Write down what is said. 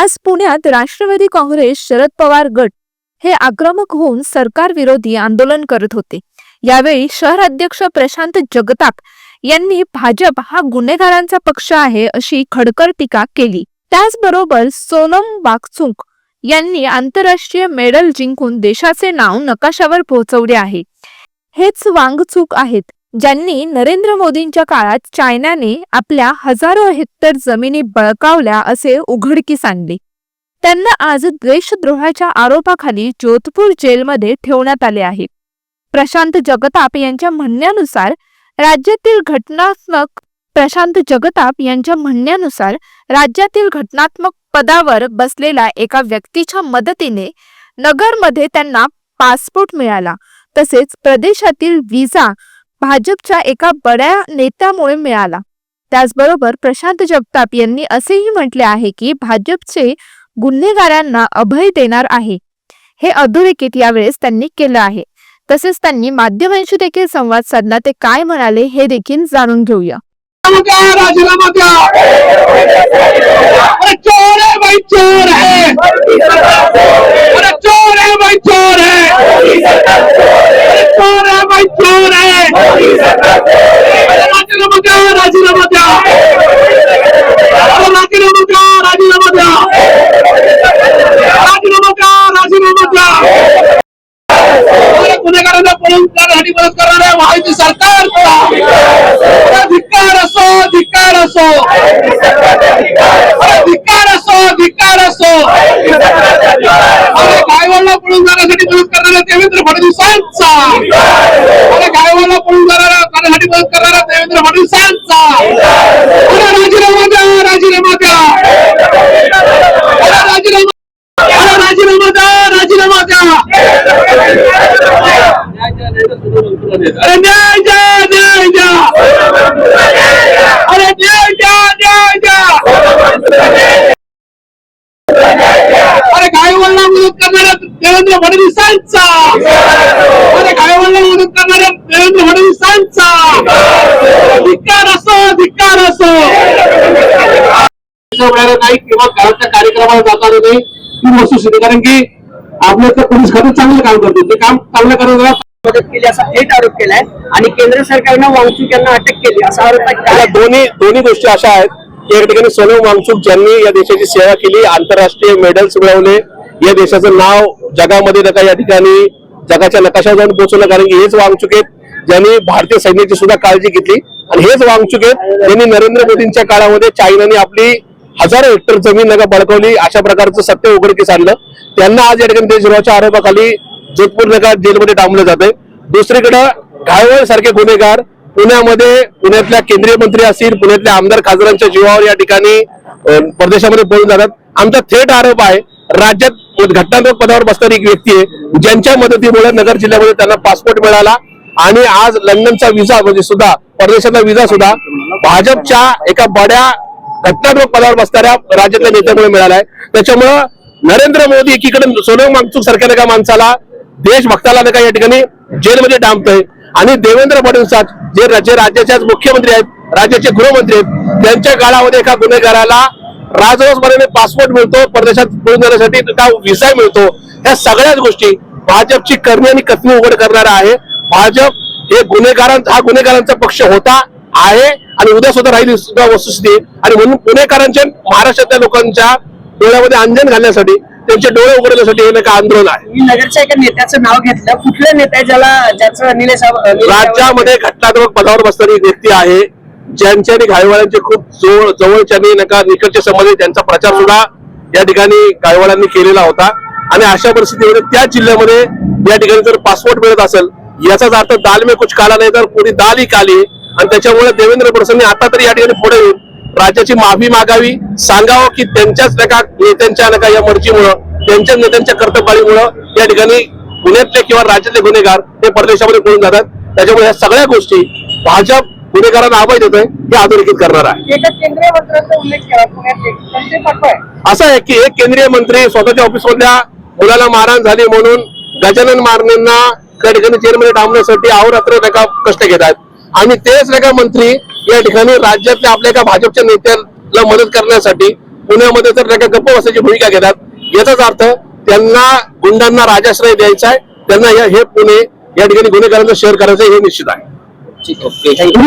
आज पुण्यात राष्ट्रवादी काँग्रेस शरद पवार गट हे आक्रमक होऊन सरकार विरोधी आंदोलन करत होते. यावेळी शहराध्यक्ष प्रशांत जगताप यांनी भाजप हा गुन्हेगारांचा पक्ष आहे अशी खडकर टीका केली. त्याचबरोबर सोनम वाकचूक यांनी आंतरराष्ट्रीय मेडल जिंकून देशाचे नाव नकाशावर पोहोचवले आहे. हेच वांगचूक आहेत. ज्यांनी नरेंद्र मोदींच्या काळात चायनाने आपल्या हजारो हेक्टर जमिनी बळकावल्या असे उघडकीस आणले त्यांना आज द्वेषद्रोहाच्या आरोपाखाली जोधपूर जेलमध्ये ठेवण्यात आले आहे. प्रशांत जगताप यांच्या म्हणण्यानुसार राज्यातील घटनात्मक प्रशांत जगताप यांच्या म्हणण्यानुसार राज्यातील घटनात्मक पदावर बसलेल्या एका व्यक्तीच्या मदतीने नगरमध्ये त्यांना पासपोर्ट मिळाला. तसेच प्रदेशातील विजा भाजपच्या एका बड्या नेत्यामुळे मिळाला. त्याचबरोबर प्रशांत जगताप यांनी असेही म्हटले आहे की भाजपचे गुन्हेगारांना अभय देणार आहे. हे अधोरेखित यावेळेस त्यांनी केलं आहे. तसेच त्यांनी माध्यमांशी देखील संवाद साधला. ते काय म्हणाले हे देखील जाणून घेऊया. गुन्हेगारांना पळून मदत करणाऱ्या माहिती सरकारचा अरे धिक्कार असो धिक्कार असो. अरे धिक्कार असो धिक्कार असो. अरे गायवाला पळून जाण्यासाठी मदत करणाऱ्या देवेंद्र फडणवीसांचा अरे गायवाला पळून जाणाऱ्या करण्यासाठी मदत करणाऱ्या देवेंद्र फडणवीसांचा अरे राजीनामा द्या राजीनामा द्या अरे राजीनामा अरे राजीनामा द्या राजीनामा द्या अरे न्याय द्या न्याय द्या. अरे न्याय द्या न्याय द्या. अरे गायवळला मदत करणाऱ्या देवेंद्र फडणवीसांचा? अरे गायवळला मदत करणाऱ्या देवेंद्र फडणवीसांचा? धिक्कार असो धिक्कार असो. नाही किंवा घराच्या कार्यक्रमाला जाताना नाही. ती वस्तू कारण की आपलं पोलीस खातं चांगलं काम करतो. ते काम चांगलं करत मदत केली असा थेट आरोप केलाय आणि केंद्र सरकारनं वांगचूक यांना अटक केली असा आरोप आहे. दोन्ही दोन्ही गोष्टी अशा आहेत की एक ठिकाणी सोनम वांगचूक ज्यांनी या देशाची सेवा केली आंतरराष्ट्रीय मेडल्स मिळवले या देशाचं नाव जगामध्ये नका या ठिकाणी जगाच्या नकाशावर जाऊन पोहोचवलं कारण की हेच वांगचूक आहेत ज्यांनी भारतीय सैन्याची सुद्धा काळजी घेतली. आणि हेच वांगचूक आहेत ज्यांनी नरेंद्र मोदींच्या काळामध्ये चायनाने आपली हजारो हेक्टर जमीन नका बळकवली अशा प्रकारचं सत्य उघडकीस आणलं. त्यांना आज या ठिकाणी देशद्रोहाच्या आरोपाखाली जोधपूर नका जेलमध्ये डांबलं जाते दुसरीकडं घायवळ सारखे गुन्हेगार पुण्यामध्ये पुण्यातल्या केंद्रीय मंत्री असतील पुण्यातल्या आमदार खासदारांच्या जीवावर या ठिकाणी परदेशामध्ये पळून जातात. आमचा थेट आरोप आहे राज्यात घटनात्मक पदावर बसणारी एक व्यक्ती आहे ज्यांच्या मदतीमुळे नगर जिल्ह्यामध्ये त्यांना पासपोर्ट मिळाला आणि आज लंडनचा विजा म्हणजे सुद्धा परदेशातला विजा सुद्धा भाजपच्या एका बड्या घटनात्मक पदावर बसणाऱ्या राज्यातल्या नेत्यामुळे मिळाला आहे. त्याच्यामुळं नरेंद्र मोदी एकीकडे सोनम मागचूक सारख्या एका माणसाला देशभक्ताला नका या ठिकाणी जेलमध्ये डांबतोय. आणि देवेंद्र फडणवीस जे राज्य राज्याचे आज मुख्यमंत्री आहेत राज्याचे गृहमंत्री आहेत त्यांच्या काळामध्ये एका गुन्हेगाराला राजरोसपणाने पासपोर्ट मिळतो परदेशात पळून जाण्यासाठी का व्हिसा मिळतो. या सगळ्याच गोष्टी भाजपची करणी आणि कथनी उघड करणारा आहे. भाजप हे गुन्हेगारांचा हा गुन्हेगारांचा पक्ष होता आहे आणि उद्या सुद्धा राहिली सुद्धा वस्तुस्थिती. आणि म्हणून पुणेकरांच्या महाराष्ट्रातल्या लोकांच्या डोळ्यामध्ये अंजन घालण्यासाठी त्यांचे डोळे उघडण्यासाठी हे नाही का आंदोलन आहे. मी नगरच्या एका नेत्याचं नाव घेतलं. कुठलं नेता आहे ज्याला ज्याचं निलेश राज्यामध्ये घटनात्मक पदावर बसणारी एक व्यक्ती आहे. ज्यांच्या आणि घायवाळांचे खूप जवळ जवळच्या आणि नका निकटचे संबंध आहेत, त्यांचा प्रचार सुद्धा या ठिकाणी गायवाळांनी केलेला होता. आणि अशा परिस्थितीमध्ये त्या जिल्ह्यामध्ये या ठिकाणी जर पासपोर्ट मिळत असेल याचाच अर्थ दाल में कुछ काला नाही तर पुरी दाल ही काली. आणि त्याच्यामुळे देवेंद्र फडणवीसांनी आता तरी या ठिकाणी पुढे येऊन राज्याची माफी मागावी सांगावं की त्यांच्याच नका नेत्यांच्या नका या मर्जीमुळं त्यांच्याच नेत्यांच्या कर्तबाळीमुळं या ठिकाणी पुण्यातले किंवा राज्यातले गुन्हेगार हे परदेशामध्ये पळून जातात. त्याच्यामुळे या सगळ्या गोष्टी भाजप गुन्हेगारांना अभय देतोय हे अधोरेखित करणार आहे. असं आहे की एक केंद्रीय मंत्री स्वतःच्या ऑफिसमधल्या मुलाला मारहाण झाली म्हणून गजानन मारनेंना त्या ठिकाणी जेलमध्ये डांबण्यासाठी अहोरात्र नाही का कष्ट घेत आहेत. आणि तेच नाही का मंत्री या ठिकाणी राज्यातल्या आपल्या एका भाजपच्या नेत्याला मदत करण्यासाठी पुण्यामध्ये तर त्या गप्प बसायची भूमिका घेतात. याचाच अर्थ त्यांना गुंडांना राजाश्रय द्यायचा आहे. त्यांना हे हे पुणे या ठिकाणी गुन्हेगारांचं शेअर करायचं हे निश्चित आहे. ठीक ओके थँक्यू